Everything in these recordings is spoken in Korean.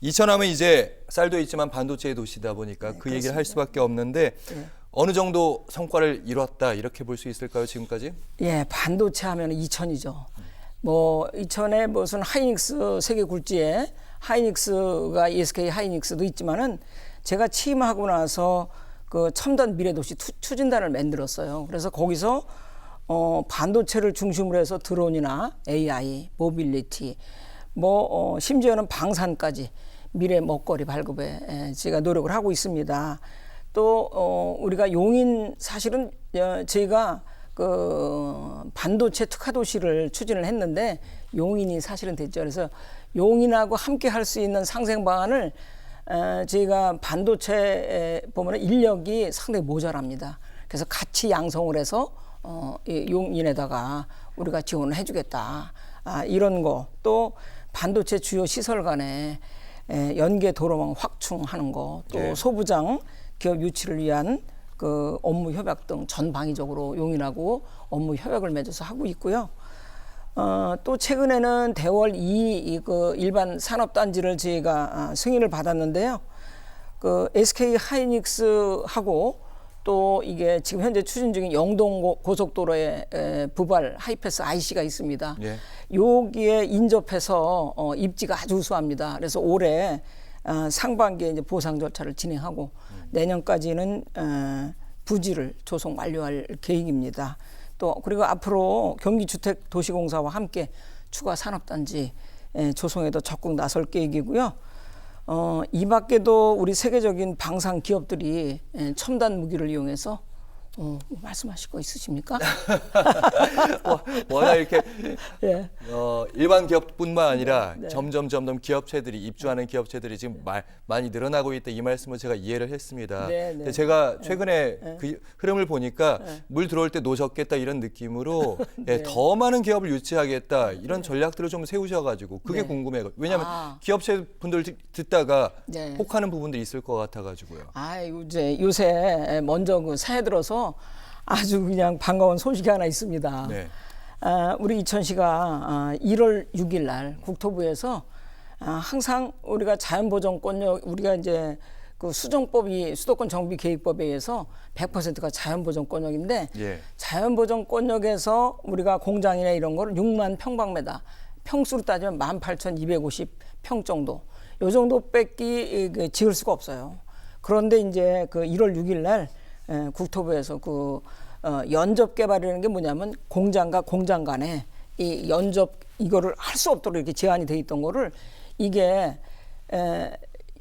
이천하면 이제 쌀도 있지만 반도체의 도시다 보니까 그 얘기를 할 수밖에 없는데 어느 정도 성과를 이뤘다 이렇게 볼 수 있을까요 지금까지? 예, 반도체 하면 이천이죠. 뭐 이천에 무슨 하이닉스 세계 굴지에 하이닉스가 ESK 하이닉스도 있지만은 제가 취임하고 나서 그 첨단 미래도시 투- 추진단을 만들었어요. 그래서 거기서 어 반도체를 중심으로 해서 드론이나 AI, 모빌리티, 뭐 어, 심지어는 방산까지 미래 먹거리 발급에 에, 제가 노력을 하고 있습니다. 또 어, 우리가 용인 사실은 어, 저희가 그 반도체 특화 도시를 추진을 했는데 용인이 사실은 됐죠. 그래서 용인하고 함께 할 수 있는 상생 방안을 에, 저희가 반도체 보면 인력이 상당히 모자랍니다. 그래서 같이 양성을 해서 어, 이 용인에다가 우리가 지원을 해주겠다. 아, 이런 거 또 반도체 주요 시설 간에 에, 연계 도로망 확충하는 거, 또 예. 소부장 기업 유치를 위한 그 업무 협약 등 전방위적으로 용인하고 업무 협약을 맺어서 하고 있고요. 어, 또 최근에는 대월 2그 일반 산업단지를 저희가 아, 승인을 받았는데요. 그 SK 하이닉스하고 또 이게 지금 현재 추진 중인 영동 고- 고속도로에 에, 부발 하이패스 IC가 있습니다. 예. 여기에 인접해서 어, 입지가 아주 우수합니다. 그래서 올해 어, 상반기에 이제 보상 절차를 진행하고 내년까지는 어, 부지를 조성 완료할 계획입니다. 또 그리고 앞으로 경기주택도시공사와 함께 추가 산업단지 에, 조성에도 적극 나설 계획이고요. 어, 이 밖에도 우리 세계적인 방산 기업들이 에, 첨단 무기를 이용해서 어, 뭐 말씀하실 거 있으십니까? 워- 워낙 이렇게 예. 어, 일반 기업뿐만 아니라 네. 점점 점점 기업체들이 입주하는 기업체들이 지금 마- 많이 늘어나고 있다 이 말씀을 제가 이해를 했습니다. 네, 네. 근데 제가 최근에 그 흐름을 보니까 물 들어올 때 노졌겠다 이런 느낌으로 네. 예, 더 많은 기업을 유치하겠다 이런 전략들을 좀 세우셔가지고 그게 네. 궁금해요. 왜냐하면 아. 기업체 분들 듣- 듣다가 네. 혹하는 부분들이 있을 것 같아가지고요. 아, 이제 요새 먼저 그 새해 들어서 아주 그냥 반가운 소식이 하나 있습니다. 네. 아, 우리 이천시가 아, 1월 6일 날 국토부에서 아, 항상 우리가 자연보전권역 우리가 이제 그 수정법이 수도권 정비 계획법에 의해서 100%가 자연보전권역인데 예. 자연보전권역에서 우리가 공장이나 이런 거를 6만 평방미터 평수로 따지면 18,250평 정도 요 정도 뺏기 그 지을 수가 없어요. 그런데 이제 그 1월 6일 날 에, 국토부에서 그 어, 연접 개발이라는 게 뭐냐면 공장과 공장 간에 이 연접 이거를 할 수 없도록 이렇게 제한이 돼 있던 거를 이게 에,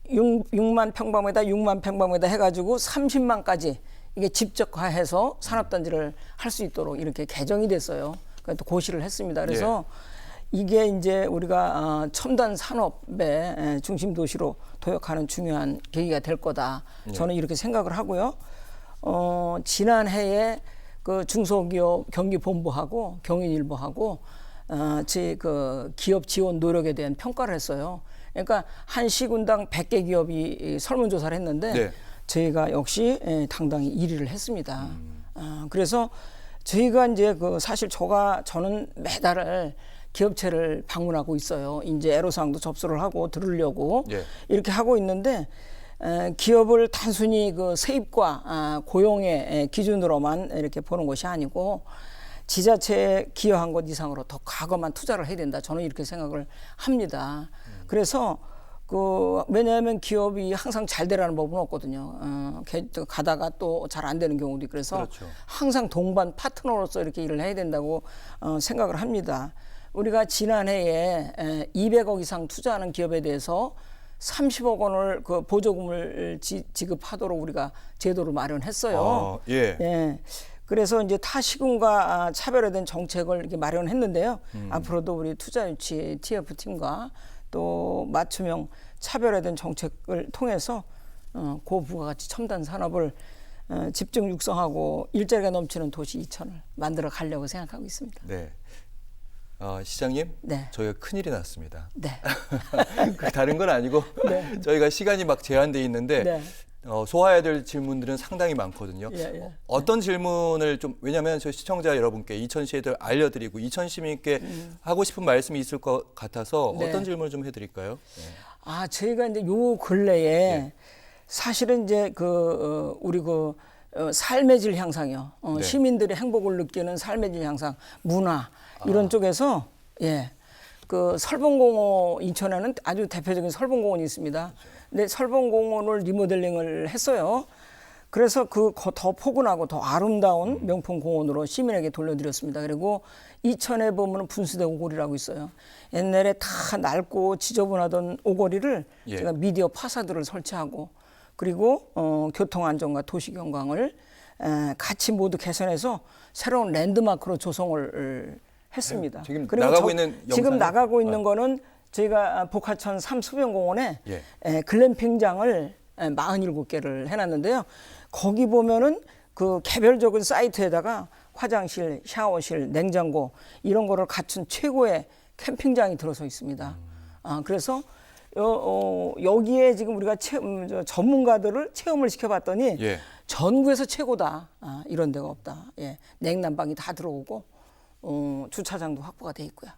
6, 6만 평방미터 6만 평방미터 해가지고 30만까지 이게 집적화해서 산업단지를 할 수 있도록 이렇게 개정이 됐어요. 그또 고시를 했습니다. 그래서 이게 이제 우리가 어, 첨단 산업의 에, 중심 도시로 도약하는 중요한 계기가 될 거다. 저는 이렇게 생각을 하고요. 어, 지난해에 그 중소기업 경기본부하고 경인일보하고 어, 제그 기업 지원 노력에 대한 평가를 했어요. 그러니까 한 시군당 100개 기업이 이 설문조사를 했는데 네. 저희가 역시 예, 당당히 1위를 했습니다. 아, 그래서 저희가 이제 그 사실 저가 저는 매달 기업체를 방문하고 있어요. 이제 애로사항도 접수를 하고 들으려고 예. 이렇게 하고 있는데 에, 기업을 단순히 그 세입과 아, 고용의 에, 기준으로만 이렇게 보는 것이 아니고 지자체에 기여한 것 이상으로 더 과거만 투자를 해야 된다. 저는 이렇게 생각을 합니다. 그래서 그 왜냐하면 기업이 항상 잘 되라는 법은 없거든요. 어, 가다가 또 잘 안 되는 경우도 있고 그래서 그렇죠. 항상 동반 파트너로서 이렇게 일을 해야 된다고 어, 생각을 합니다. 우리가 지난해에 에, 200억 이상 투자하는 기업에 대해서 30억 원을 그 보조금을 지, 지급하도록 우리가 제도를 마련했어요. 아, 예. 예. 그래서 이제 타시군과 아, 차별화된 정책을 이렇게 마련했는데요. 앞으로도 우리 투자 유치 TF 팀과 또 맞춤형 차별화된 정책을 통해서 어, 고부가가치 첨단 산업을 어, 집중 육성하고 일자리가 넘치는 도시 이천을 만들어 가려고 생각하고 있습니다. 네. 어, 시장님, 네. 저희가 큰일이 났습니다. 네. 그 다른 건 아니고 저희가 시간이 막 제한돼 있는데 네. 어, 소화해야 될 질문들은 상당히 많거든요. 예, 예. 어 떤 질문을 좀 왜냐하면 저 시청자 여러분께 이천 시에 대해 알려드리고 이천 시민께 하고 싶은 말씀이 있을 것 같아서 음. 네. 어떤 질문을 좀 해드릴까요? 네. 아, 저희가 이제 요 근래에 사실은 이제 그 어, 우리 그 어, 삶의 질 향상이요. 어, 네. 시민들의 행복을 느끼는 삶의 질 향상, 문화 이런 쪽에서 예. 그 설봉공원 인천에는 아주 대표적인 설봉공원이 있습니다. 근데 설봉공원을 리모델링을 했어요. 그래서 그 더 포근하고 더 아름다운 명품 공원으로 시민에게 돌려드렸습니다. 그리고 이천에 보면 분수대 오거리라고 있어요. 옛날에 다 낡고 지저분하던 오거리를 예. 제가 미디어 파사드를 설치하고 그리고 어, 교통 안전과 도시 경광을 에, 같이 모두 개선해서 새로운 랜드마크로 조성을 했습니다. 네, 지금 나가고 있는 지금 영상은? 나가고 있는 거는 저희가 복화천 삼수변공원에 예. 에, 글램핑장을 에, 47개를 해놨는데요. 거기 보면은 그 개별적인 사이트에다가 화장실, 샤워실, 냉장고 이런 거를 갖춘 최고의 캠핑장이 들어서 있습니다. 아, 그래서 여, 어, 여기에 지금 우리가 체, 음, 저 전문가들을 체험을 시켜봤더니 예. 전국에서 최고다. 아, 이런 데가 없다. 예, 냉난방이 다 들어오고 어, 주차장도 확보가 돼 있고요.